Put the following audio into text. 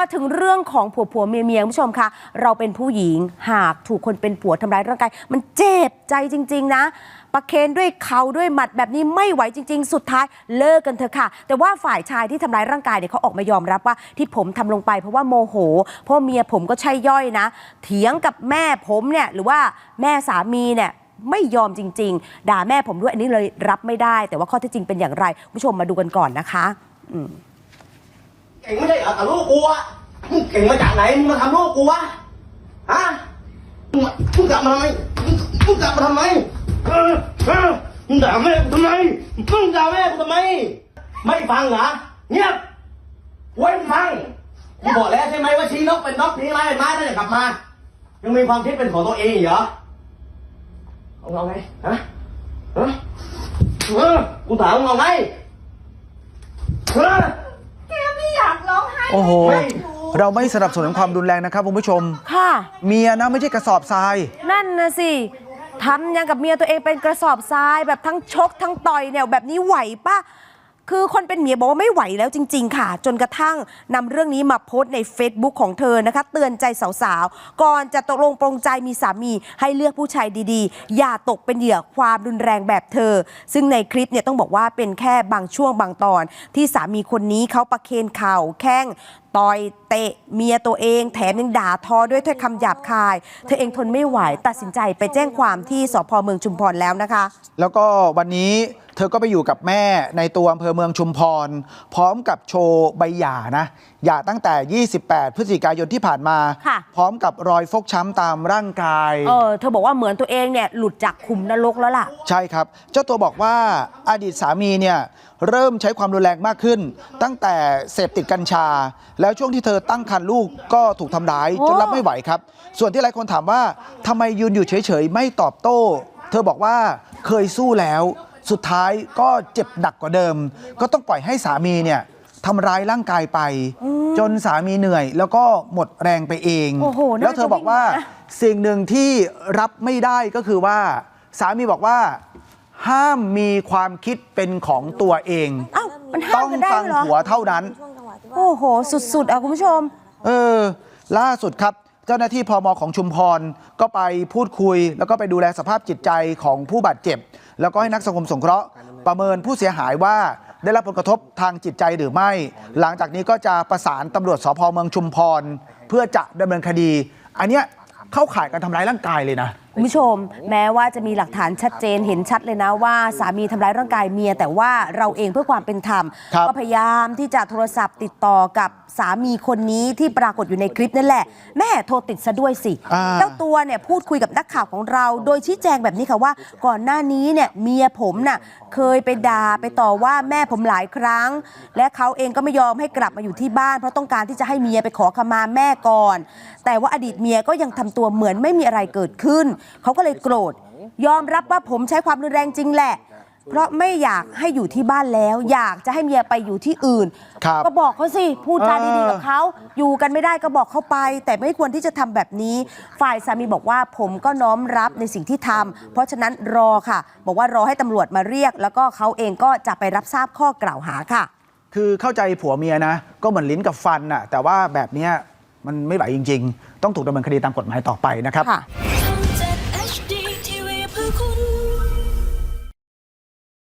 มาถึงเรื่องของผัวผัวเมียเมียคุณผู้ชมคะเราเป็นผู้หญิงหากถูกคนเป็นผัวทำร้ายร่างกาย มันเจ็บใจจริง ๆ นะ ประเคนด้วยเขาด้วยหมัดแบบนี้ไม่ไหวจริง ๆ สุดท้ายเลิกกันเถอะค่ะ แต่ว่าฝ่ายชายที่ทำร้ายร่างกายเนี่ยเขาออกมายอมรับว่าที่ผมทำลงไปเพราะว่าโมโห เพราะเมียผมก็ใช่ย่อยนะ เถียงกับแม่ผมเนี่ยหรือว่าแม่สามีเนี่ยไม่ยอมจริง ๆ ด่าแม่ผมด้วยอันนี้เลยรับไม่ได้ แต่ว่าข้อเท็จจริงเป็นอย่างไรคุณผู้ชมมาดูกันก่อนนะคะ อืม เก่งไม่ใช่เหรอกับลูกกูอะมึงเก่งมาจากไหนมึงมาทำลูกกูวะฮะมึงมึงกลับมาทำไมมึงกลับมาทำไมเออเออมึงด่าแม่กูทำไมมึงด่าแม่กูทำไม ไม่ฟังเหรอเงียบไว้มึงฟังกูบอกแล้วใช่ไหมว่าชี้นกเป็นนกชี้ไม้เป็นไม้ถ้าจะกลับมา ยังมีความคิดเป็นของตัวเองเหรอเอาเอาไงฮะฮะกูถามมึงเอาไงเอ โอ้โหไม่เราไม่สนับสนุนความรุนแรงนะครับคุณผู้ชม ค่ะ เมียนะไม่ใช่กระสอบทราย นั่นนะสิทำยังกับเมียตัวเองเป็นกระสอบทรายแบบทั้งชกทั้งต่อยเนี่ยแบบนี้ไหวปะ คือคนเป็นเมียบอกว่าไม่ไหวแล้วจริง ๆ ค่ะ จนกระทั่งนำเรื่องนี้มาโพสต์ใน Facebook ของเธอนะคะ เตือนใจสาวๆ ก่อนจะตกลงปรงใจมีสามี ให้เลือกผู้ชายดีๆ อย่าตกเป็นเหยื่อความรุนแรงแบบเธอ ซึ่งในคลิปเนี่ยต้องบอกว่าเป็นแค่บางช่วงบางตอน ที่สามีคนนี้เขาประเคนเข่าแข้ง ต่อยเตะเมียตัวเอง แถมยังด่าทอด้วยถ้อยคำหยาบคาย เธอเองทนไม่ไหวตัดสินใจไปแจ้งความที่สพเมืองชุมพรแล้วนะคะ แล้วก็วันนี้เธอก็ไปอยู่กับแม่ในตัวอำเภอเมืองชุมพร พร้อมกับโชว์ใบหย่านะหย่าตั้งแต่ 28 พฤศจิกายนที่ผ่านมา ค่ะ พร้อมกับรอยฟกช้ำตามร่างกาย เออเธอบอกว่าเหมือนตัวเองเนี่ยหลุดจากขุมนรกแล้วล่ะ ใช่ครับ เจ้าตัวบอกว่าอดีตสามีเนี่ย เริ่มใช้ความรุนแรงมากขึ้น ตั้งแต่เสพติดกัญชา แล้วช่วงที่เธอตั้งครรภ์ลูกก็ถูกทำร้ายโอ้จนรับไม่ไหวครับ ส่วนที่หลายคนถามว่าทำไมยืนอยู่เฉยๆ ไม่ตอบโต้ เธอบอกว่าเคยสู้แล้ว สุดท้ายก็เจ็บหนักกว่าเดิม ก็ต้องปล่อยให้สามีเนี่ยทำร้ายร่างกายไป จนสามีเหนื่อย แล้วก็หมดแรงไปเองโอ้โหน่าแล้วเธอบอกว่าจะวิ่งนะสิ่งหนึ่งที่รับไม่ได้ก็คือว่า สามีบอกว่า ห้ามมีความคิดเป็นของตัวเอง อ้าวมันห้าต้มองกันได้ฟังเหรอ ผัวเท่านั้น โอ้โห สุด ๆ อะ คุณผู้ชม เออ ล่าสุดครับ เจ้าหน้าที่พมของชุมพร ก็ไปพูดคุย แล้วก็ไปดูแลสภาพจิตใจของผู้บาดเจ็บ แล้วก็ให้นักสังคมสงเคราะห์ประเมินผู้เสียหายว่าได้รับผลกระทบทางจิตใจหรือไม่ หลังจากนี้ก็จะประสานตำรวจสพเมืองชุมพร เพื่อจะดำเนินคดี อันเนี้ยเข้าข่ายการทำร้ายร่างกายเลยนะ คุณผู้ชม แม้ว่าจะมีหลักฐานชัดเจนเห็นชัดเลยนะว่าสามีทำร้ายร่างกายเมีย แต่ว่าเราเองเพื่อความเป็นธรรมครับก็พยายามที่จะโทรศัพท์ติดต่อกับสามีคนนี้ที่ปรากฏอยู่ในคลิปนั่นแหละ แม่โทรติดซะด้วยสิอ่าเจ้าตัวเนี่ยพูดคุยกับนักข่าวของเรา โดยชี้แจงแบบนี้ค่ะว่า ก่อนหน้านี้เนี่ยเมียผมน่ะเคยไปด่าไปต่อว่าแม่ผมหลายครั้ง และเขาเองก็ไม่ยอมให้กลับมาอยู่ที่บ้านเพราะต้องการที่จะให้เมียไปขอขมาแม่ก่อน แต่ว่าอดีตเมียก็ยังทำตัวเหมือนไม่มีอะไรเกิดขึ้นเขาก็เลยโกรธ ยอมรับว่าผมใช้ความรุนแรงจริงแหละ เพราะไม่อยากให้อยู่ที่บ้านแล้ว อยากจะให้เมียไปอยู่ที่อื่น ครับก็บอกเขาสิพูดจาดีๆกับเออเขา อยู่กันไม่ได้ก็บอกเขาไป แต่ไม่ควรที่จะทำแบบนี้ ฝ่ายสามีบอกว่าผมก็น้อมรับในสิ่งที่ทำเพราะฉะนั้นรอค่ะ บอกว่ารอให้ตำรวจมาเรียก แล้วก็เขาเองก็จะไปรับทราบข้อกล่าวหาค่ะ คือเข้าใจผัวเมียนะ ก็เหมือนลิ้นกับฟันน่ะแต่ว่าแบบเนี้ยมันไม่ไหวจริง ๆ ต้องถูกดำเนินคดีตามกฎหมายต่อไปนะครับ ค่ะ